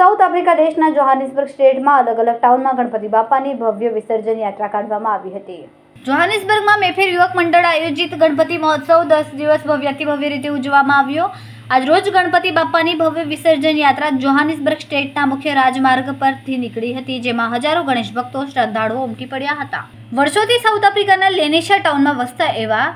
South Africa દેશના Johannesburg સ્ટેટમાં અલગ અલગ ટાઉનમાં ગણપતિ બાપાની ભવ્ય વિસર્જન યાત્રા કાઢવામાં આવી હતી. જોહાનિસબર્ગમાં મેફેર યુવક મંડળ આયોજિત ગણપતિ મહોત્સવ દસ દિવસ ભવ્યથી ભવ્ય રીતે ઉજવવામાં આવ્યો. આજ રોજ ગણપતિ બાપાની ભવ્ય વિસર્જન યાત્રા જોહાનિસબર્ગ સ્ટેટના મુખ્ય રાજમાર્ગ પરથી નીકળી હતી, જેમાં હજારો ગણેશ ભક્તો શ્રદ્ધાળુઓ ઉમટી પડ્યા હતા. વર્ષોથી સાઉથ આફ્રિકાના લેનેશા ટાઉનમાં વસતા એવા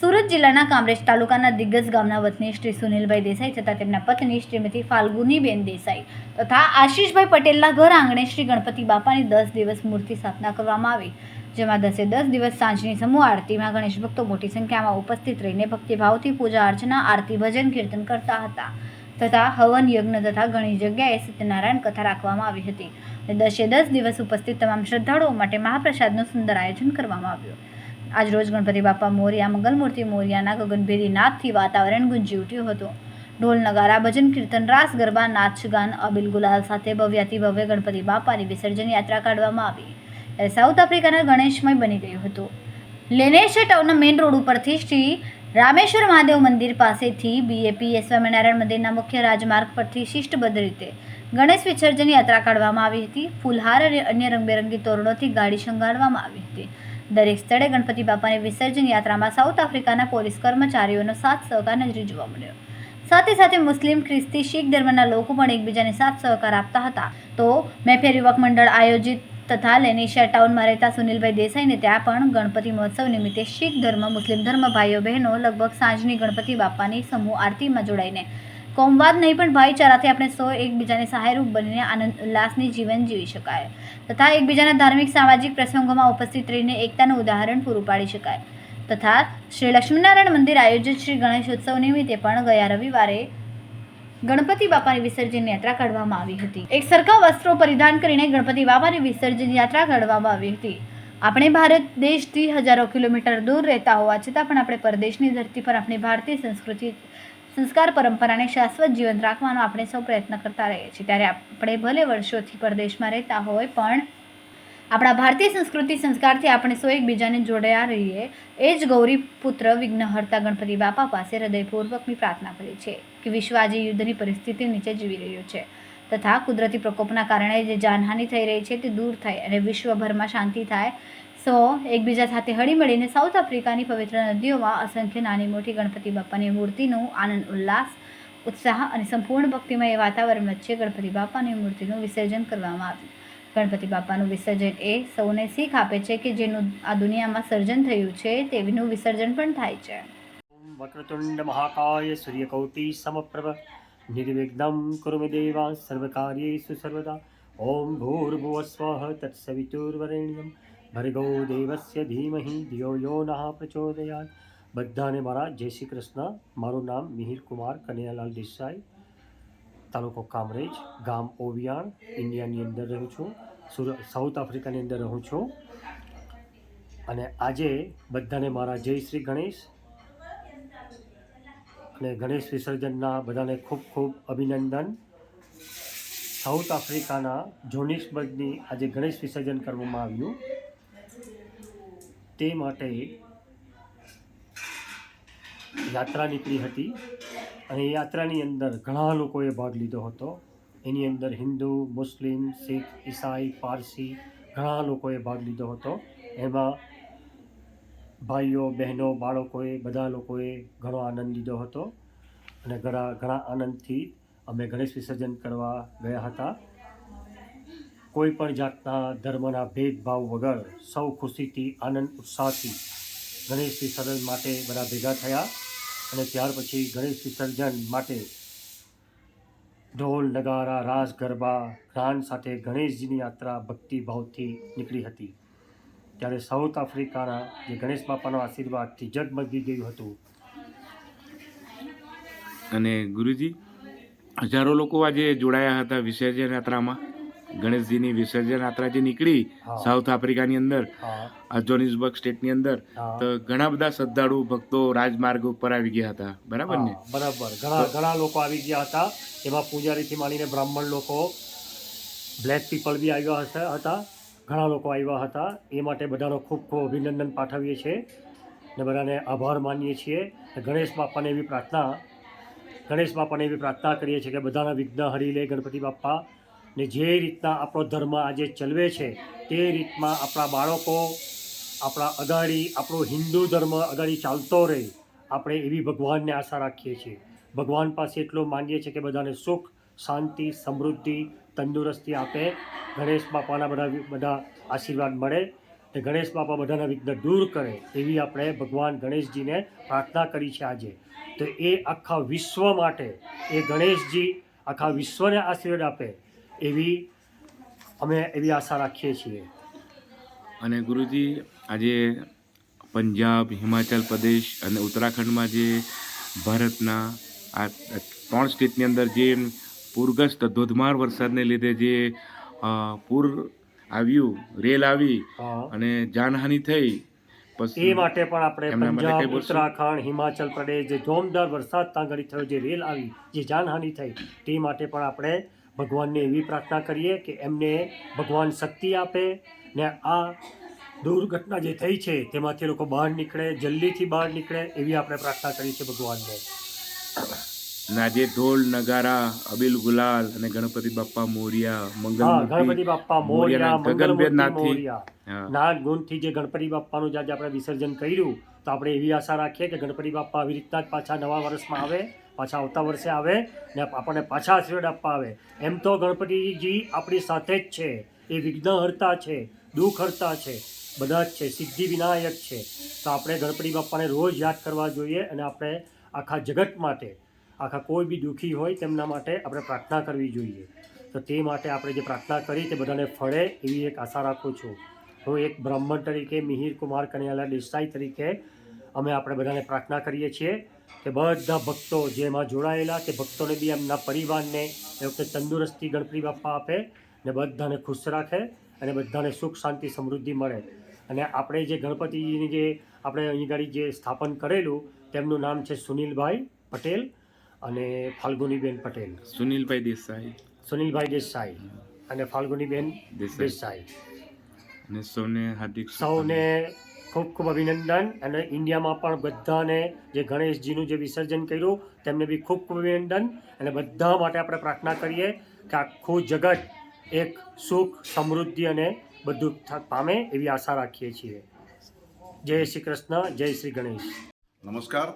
સુરત જિલ્લાના કામરેજ તાલુકાના દિગ્ગજ ગામના વતની શ્રી સુનિલભાઈ દેસાઈ તથા તેમના પત્ની શ્રીમતી ફાલ્ગુનીબેન દેસાઈ તથા આશીષભાઈ પટેલના ઘર આંગણે શ્રી ગણપતિ બાપાની દસ દિવસ મૂર્તિ સ્થાપના કરવામાં આવી, જેમાં દસે દસ દિવસ સાંજની સમૂહ આરતીમાં ગણેશ ભક્તો મોટી સંખ્યામાં ઉપસ્થિત રહીને ભક્તિભાવથી પૂજા અર્ચના, આરતી, ભજન, કીર્તન કરતા હતા તથા હવન, યજ્ઞ તથા ઘણી જગ્યાએ સત્યનારાયણ કથા રાખવામાં આવી હતી દસે દસ દિવસ ઉપસ્થિત તમામ શ્રદ્ધાળુઓ માટે મહાપ્રસાદનું સુંદર આયોજન કરવામાં આવ્યું. આજ રોજ ગણપતિ બાપા મોરિયા, મંગલમૂર્તિ મોરિયાના ગગનભેદી નાદથી વાતાવરણ ગુંજી ઉઠ્યું હતું. ઢોલ નગારા, ભજન કીર્તન, રાસ, ગરબા નાચગાન અબિલ ગુલાલ સાથે ભવ્યાથી ભવ્ય ગણપતિ બાપાની વિસર્જન યાત્રા કાઢવામાં આવી. ત્યારે સાઉથ આફ્રિકાના ગણેશમય બની ગયું હતું. લેનેશા ટાઉનના મેઇન રોડ ઉપરથી શ્રી રામેશ્વર મહાદેવ મંદિર પાસેથી બીએપી સ્વામિનારાયણ મંદિરના મુખ્ય રાજમાર્ગ પરથી શિષ્ટબદ્ધ રીતે ગણેશ વિસર્જન યાત્રા કાઢવામાં આવી હતી. ફૂલહાર અને અન્ય રંગબેરંગી તોરણોથી ગાડી શણગારવામાં આવી હતી. દરેક સ્થળે ગણપતિ બાપાની વિસર્જન યાત્રામાં સાઉથ આફ્રિકાના પોલીસ કર્મચારીઓનો સાથ, સહકાર, નજરે જોવા મળ્યો. સાથે સાથે મુસ્લિમ, ખ્રિસ્તી, શીખ ધર્મના લોકો પણ એકબીજાને સાથ, સહકાર આપતા હતા. તો મેફેર યુવક મંડળ આયોજિત તથા લેનેશિયા ટાઉનમાં રહેતા સુનિલભાઈ દેસાઈને ત્યાં પણ ગણપતિ મહોત્સવ નિમિત્તે શીખ ધર્મ, મુસ્લિમ ધર્મ ભાઈઓ બહેનો લગભગ સાંજની ગણપતિ બાપાની સમૂહ આરતીમાં જોડાઈને કોમવાદ નહીં, પણ ભાઈચારાથી આપણે સૌ એકબીજાને સહાયરૂપ બનીને આનંદ ઉલ્લાસની જીવન જીવી શકાય. તથા એકબીજાના ધાર્મિક, સામાજિક પ્રસંગોમાં ઉપસ્થિત રહીને એકતાનું ઉદાહરણ પૂરું પાડી શકાય. તથા શ્રી લક્ષ્મીનારાયણ મંદિર આયોજિત શ્રી ગણેશ ઉત્સવ નિમિત્તે પણ ગયા રવિવારે ગણપતિ બાપાની વિસર્જન યાત્રા કાઢવામાં આવી હતી. એક સરખા વસ્ત્રો પરિધાન કરીને ગણપતિ બાપાની વિસર્જન યાત્રા કાઢવામાં આવી હતી. આપણે ભારત દેશથી હજારો કિલોમીટર દૂર રહેતા હોવા છતાં પણ આપણે પરદેશની ધરતી પર આપણી ભારતીય સંસ્કૃતિ સંસ્કાર પરંપરાને શાશ્વત જીવંત રાખવાનો આપણે સૌ પ્રયત્ન કરતા રહીએ છીએ. ત્યારે આપણે ભલે વર્ષોથી પરદેશમાં રહેતા હોય, પણ આપણા ભારતીય સંસ્કૃતિ સંસ્કારથી આપણે સૌ એકબીજાને જોડ્યા રહીએ. એ જ ગૌરી પુત્ર વિઘ્નહર્તા ગણપતિ બાપા પાસે હૃદયપૂર્વકની પ્રાર્થના કરી છે કે વિશ્વ આજે યુદ્ધની પરિસ્થિતિ નીચે જીવી રહ્યું છે તથા કુદરતી પ્રકોપના કારણે જે જાનહાનિ થઈ રહી છે તે દૂર થાય અને વિશ્વભરમાં શાંતિ થાય. સો એકબીજા સાથે હળી મળીને સાઉથ આફ્રિકાની પવિત્ર નદીઓમાં અસંખ્ય નાની મોટી ગણપતિ બાપાની મૂર્તિનું આનંદ, ઉલ્લાસ, ઉત્સાહ અને સંપૂર્ણ ભક્તિમય એ વાતાવરણ વચ્ચે ગણપતિ બાપાની મૂર્તિનું વિસર્જન કરવામાં આવ્યું. ગણપતિ બાપાનું વિસર્જન એ સૌને શીખ આપે છે કે જેનું આ દુનિયામાં સર્જન થયું છે તેવીનું વિસર્જન પણ થાય છે. વક્રતુંડ મહાકાય સૂર્યકૌટી સમપ્રભ. નિર્વિઘ્નમ કુરુમે દેવા, સર્વકાર્યેષુ સર્વદા. ઓમ ભૂર્ભુવસ્વ તત્સવિતુર્વરેણ્યમ. ભર્ગો દેવસ્ય ધીમહી ધિયો યો નહ પ્રચોદયાત બધાને મારા જય શ્રી કૃષ્ણ મારું નામ મિહિર કુમાર કનૈયાલાલ દેસાઈ તાલુકો કામરેજ ગામ ઓવિયાણ ઇન્ડિયાની અંદર રહું છું સુરત સાઉથ આફ્રિકાની અંદર રહું છું અને આજે બધાને મારા જય શ્રી ગણેશ અને ગણેશ વિસર્જનના બધાને ખૂબ ખૂબ અભિનંદન સાઉથ આફ્રિકાના જોનિસબર્ગની આજે ગણેશ વિસર્જન કરવામાં આવ્યું તે માટે યાત્રા નીકળી હતી અને યાત્રાની અંદર ઘણા લોકોએ ભાગ લીધો હતો. એની અંદર હિન્દુ, મુસ્લિમ, શીખ, ઈસાઈ, પારસી ઘણા લોકોએ ભાગ લીધો હતો. એમાં ભાઈઓ, બહેનો, બાળકોએ, બધા લોકોએ ઘણો આનંદ લીધો હતો અને ઘણા ઘણા આનંદથી અમે ગણેશ વિસર્જન કરવા ગયા હતા. કોઈ પણ જાતના ધર્મના ભેદભાવ વગર સૌ ખુશીથી, આનંદ, ઉત્સાહથી ગણેશ વિસર્જન માટે બધા ભેગા થયા અને ત્યાર પછી ગણેશ વિસર્જન માટે ઢોલ, નગારા, રાસ, ગરબા, ગાન સાથે ગણેશજીની યાત્રા ભક્તિભાવથી નીકળી હતી. ત્યારે સાઉથ આફ્રિકાના જે ગણેશ બાપાના આશીર્વાદથી જગમગી ગયું હતું. અને ગુરુજી, હજારો લોકો આજે જોડાયા હતા વિસર્જન યાત્રામાં. ગણેશજીની વિસર્જન યાત્રા જે નીકળી સાઉથ આફ્રિકાની અંદર જોનિસબર્ગ સ્ટેટની અંદર તો ઘણા બધા શ્રદ્ધાળુ ભક્તો રાજમાર્ગ ઉપર આવી ગયા હતા. બરાબર ને? બરાબર. ઘણા ઘણા લોકો આવી ગયા હતા. એમાં પૂજારીથી માંડીને બ્રાહ્મણ લોકો બ્લેક પીપલ બી આવ્યા હતા. ઘણા લોકો આવ્યા હતા. એ માટે બધાનો ખૂબ ખૂબ અભિનંદન પાઠવીએ છીએ ને બધાને આભાર માનીએ છીએ. ગણેશ બાપાને એવી પ્રાર્થના ગણેશ બાપાને એવી પ્રાર્થના કરીએ છીએ કે બધાના વિઘ્ન હરી લે ગણપતિ બાપા. ને જે રીતના આપણો ધર્મ આજે ચલવે છે, તે રીતમાં આપણા બાળકો, આપણા અગાડી, આપણો હિન્દુ ધર્મ અગાડી ચાલતો રહે, આપણે એવી ભગવાનને આશા રાખીએ છીએ. ભગવાન પાસે એટલું માંગીએ છીએ કે બધાને સુખ, શાંતિ, સમૃદ્ધિ, તંદુરસ્તી આપે. ગણેશ બાપાના બધા બધા આશીર્વાદ મળે તે ગણેશ બાપા બધાના વિઘ્ન દૂર કરે એવી આપણે ભગવાન ગણેશજીને પ્રાર્થના કરી છે આજે. તો એ આખા વિશ્વ માટે, એ ગણેશજી આખા વિશ્વને આશીર્વાદ આપે એવી અમે એવી આશા રાખીએ છીએ. અને ગુરુજી આજે પંજાબ હિમાચલ પ્રદેશ અને ઉત્તરાખંડમાં જે ભારતના આ ત્રણ સ્ટેટની અંદર જે પૂરગ્રસ્ત ધોધમાર વરસાદને લીધે જે પૂર આવ્યું રેલ આવી અને જાનહાનિ થઈ એ માટે પણ આપણે પંજાબ ઉત્તરાખંડ હિમાચલ પ્રદેશ જે જોમદાર વરસાદ ત્યાં ઘડી થયો જે રેલ આવી જે જાનહાનિ થઈ તે માટે પણ આપણે ભગવાનને એવી પ્રાર્થના કરીએ કે એમને ભગવાન શક્તિ આપે ને આ દુર્ઘટના જે થઈ છે તેમાંથી લોકો બહાર નીકળે જલ્દીથી બહાર નીકળે એવી આપણે પ્રાર્થના કરી છે ભગવાનને અને આજે ઢોલ નગારા અબિલ ગુલાલ અને ગણપતિ બાપ્પા મોરિયા મંગલ ગણપતિ બાપા બાપ્પા મોરિયા. મોરિયા નાદ ગુણથી જે ગણપતિ બાપ્પાનું જે આજે આપણે વિસર્જન કર્યું તો આપણે એવી આશા રાખીએ કે ગણપતિ બાપ્પા આવી રીતના જ પાછા નવા વર્ષમાં આવે પાછા આવતા વર્ષે આવે ને આપણને પાછા આશીર્વાદ આપવા આવે. એમ તો ગણપતિજી આપણી સાથે જ છે. એ વિઘ્નહર્તા છે, દુઃખહર્તા છે, બધા જ છે સિદ્ધિ વિનાયક છે. તો આપણે ગણપતિ બાપાને રોજ યાદ કરવા જોઈએ અને આપણે આખા જગત માટે, આખા કોઈ બી દુઃખી હોય તેમના માટે આપણે પ્રાર્થના કરવી જોઈએ. તો તે માટે આપણે જે પ્રાર્થના કરી તે બધાને ફળે એવી એક આશા રાખું છું. હું એક બ્રાહ્મણ તરીકે, મિહિર કુમાર કનૈયાલાલ દેસાઈ તરીકે અમે આપણે બધાને પ્રાર્થના કરીએ છીએ. કે બધા ભક્તો જેમાં જોડાયેલા તે ભક્તોને બી એમના પરિવારને એ વખતે તંદુરસ્તી ગણપતિ બાપા આપે ને બધાને ખુશ રાખે અને બધાને સુખ શાંતિ સમૃદ્ધિ મળે. અને આપણે જે ગણપતિજીની જે આપણે અહીં ગાડી જે સ્થાપન કરેલું તેમનું નામ છે સુનિલભાઈ પટેલ અને ફાલ્ગુનીબેન પટેલ. સુનિલભાઈ દેસાઈ. સુનિલભાઈ દેસાઈ અને ફાલ્ગુનીબેન દેસાઈ. દેસાઈ. અને સૌને હાર્દિક સૌને ખૂબ ખૂબ અભિનંદન અને ઇન્ડિયામાં પણ બધાને જે ગણેશજીનું જે વિસર્જન કર્યું તેમને બી ખૂબ ખૂબ અભિનંદન અને બધા માટે આપણે પ્રાર્થના કરીએ કે આખું જગત એક સુખ સમૃદ્ધિ અને બધું થ- પામે એવી આશા રાખીએ છીએ જય શ્રી કૃષ્ણ જય શ્રી ગણેશ नमस्कार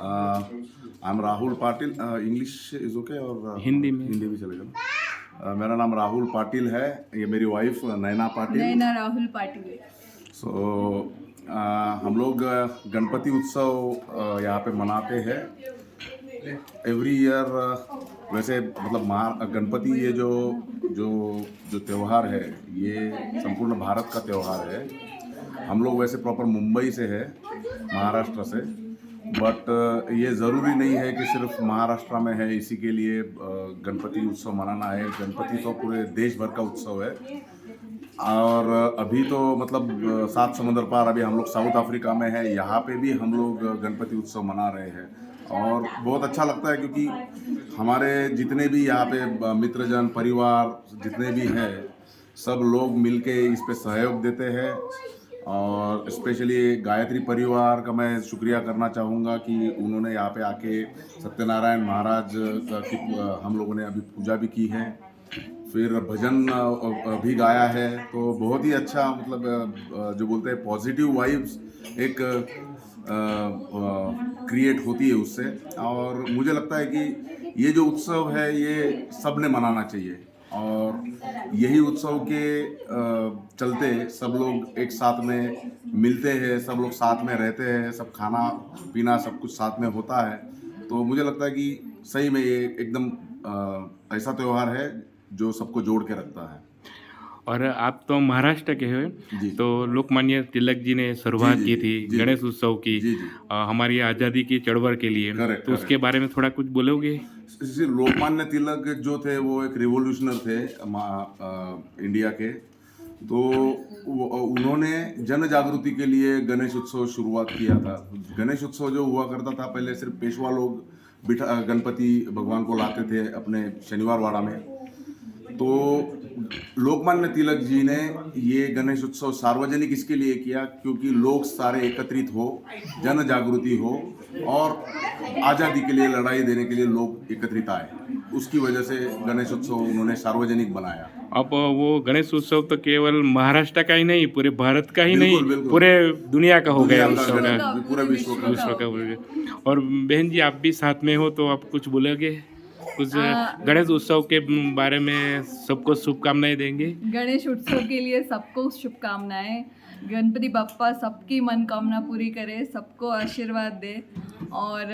I am Rahul Patil English is okay और uh, हिंदी में। हिंदी भी चलेगा uh, मेरा नाम राहुल पाटिल है ये मेरी wife Naina Patil Naina Rahul Patil so so, हम लोग गणपति उत्सव यहाँ पे मनाते हैं। एवरी ईयर वैसे मतलब महा गणपति ये जो जो जो त्यौहार है ये संपूर्ण भारत का त्यौहार है। हम लोग वैसे प्रॉपर मुंबई से है महाराष्ट्र से। बट ये ज़रूरी नहीं है कि सिर्फ़ महाराष्ट्र में है इसी के लिए गणपति उत्सव मनाना है। गणपति तो पूरे देश भर का उत्सव है। और अभी तो मतलब सात समंदर पार अभी हम लोग साउथ अफ्रीका में है, यहाँ पे भी हम लोग गणपति उत्सव मना रहे हैं। और बहुत अच्छा लगता है क्योंकि हमारे जितने भी यहाँ पे मित्रजन, परिवार जितने भी हैं, सब लोग मिलके इस पे सहयोग देते हैं। और स्पेशली गायत्री परिवार का मैं शुक्रिया करना चाहूँगा कि उन्होंने यहाँ पे आके सत्यनारायण महाराज की हम लोगों ने अभी पूजा भी की है। फिर भजन भी गाया है तो बहुत ही अच्छा मतलब जो बोलते हैं पॉजिटिव वाइब्स एक क्रिएट होती है उससे। और मुझे लगता है कि ये जो उत्सव है, ये सबने मनाना चाहिए। और यही उत्सव के चलते सब लोग एक साथ में मिलते हैं, सब लोग साथ में रहते हैं, सब खाना पीना सब कुछ साथ में होता है। तो मुझे लगता है कि सही में ये एकदम ऐसा त्यौहार है जो सबको जोड़ के रखता है। और आप तो महाराष्ट्र के हैं तो लोकमान्य तिलक जी ने शुरुआत की थी गणेश उत्सव की जी जी। हमारी आज़ादी की चढ़वड़ के लिए। Correct, तो उसके बारे में थोड़ा कुछ बोलोगे? लोकमान्य तिलक जो थे वो एक रिवोल्यूशनर थे इंडिया के। तो उन्होंने जन जागृति के लिए गणेश उत्सव शुरुआत किया था। गणेश उत्सव जो हुआ करता था पहले सिर्फ़ पेशवा लोग बिठा गणपति भगवान को लाते थे अपने शनिवार वाड़ा में। तो लोकमान्य तिलक जी ने ये गणेश उत्सव सार्वजनिक इसके लिए किया क्योंकि लोग सारे एकत्रित हो जन जागृति हो और आज़ादी के लिए लड़ाई देने के लिए लोग एकत्रित आए। उसकी वजह से गणेश उत्सव उन्होंने सार्वजनिक बनाया। अब वो गणेश उत्सव तो केवल महाराष्ट्र का ही नहीं पूरे भारत का ही बिल्कुल, नहीं बिल्कुल। पूरे दुनिया का हो गया उत्सव। का पूरे विश्व का। विश्व का और बहन जी आप भी साथ में हो तो आप कुछ बोलोगे? कुछ गणेश उत्सव के बारे में सबको शुभकामनाएँ देंगे। गणेश उत्सव के लिए सबको शुभकामनाएँ। गणपति बप्पा सबकी मनोकामना पूरी करे सबको आशीर्वाद दे। और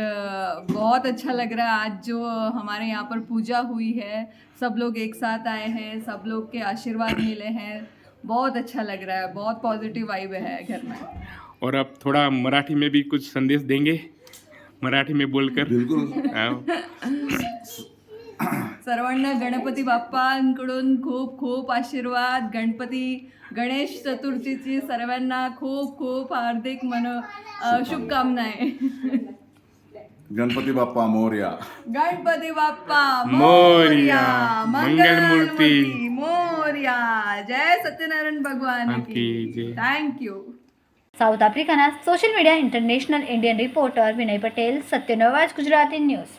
बहुत अच्छा लग रहा है आज जो हमारे यहाँ पर पूजा हुई है। सब लोग एक साथ आए हैं सब लोग के आशीर्वाद मिले हैं। बहुत अच्छा लग रहा है बहुत पॉजिटिव वाइब है घर में। और अब थोड़ा मराठी में भी कुछ संदेश देंगे? मराठी में बोलकर। बिल्कुल। सर्वांना गणपती बाप्पांकडून खूप खूप आशीर्वाद. गणपती गणेश चतुर्थीची सर्वांना खूप खूप हार्दिक मन शुभकामना. आहे गणपती बाप्पा मोर्या. गणपती बाप्पा मोर्या. मंगलमूर्ती. मोर्या. जय सत्यनारायण भगवान thank you south आफ्रिकाना social media international Indian reporter Vinay Patel सत्यनवाज Gujarati news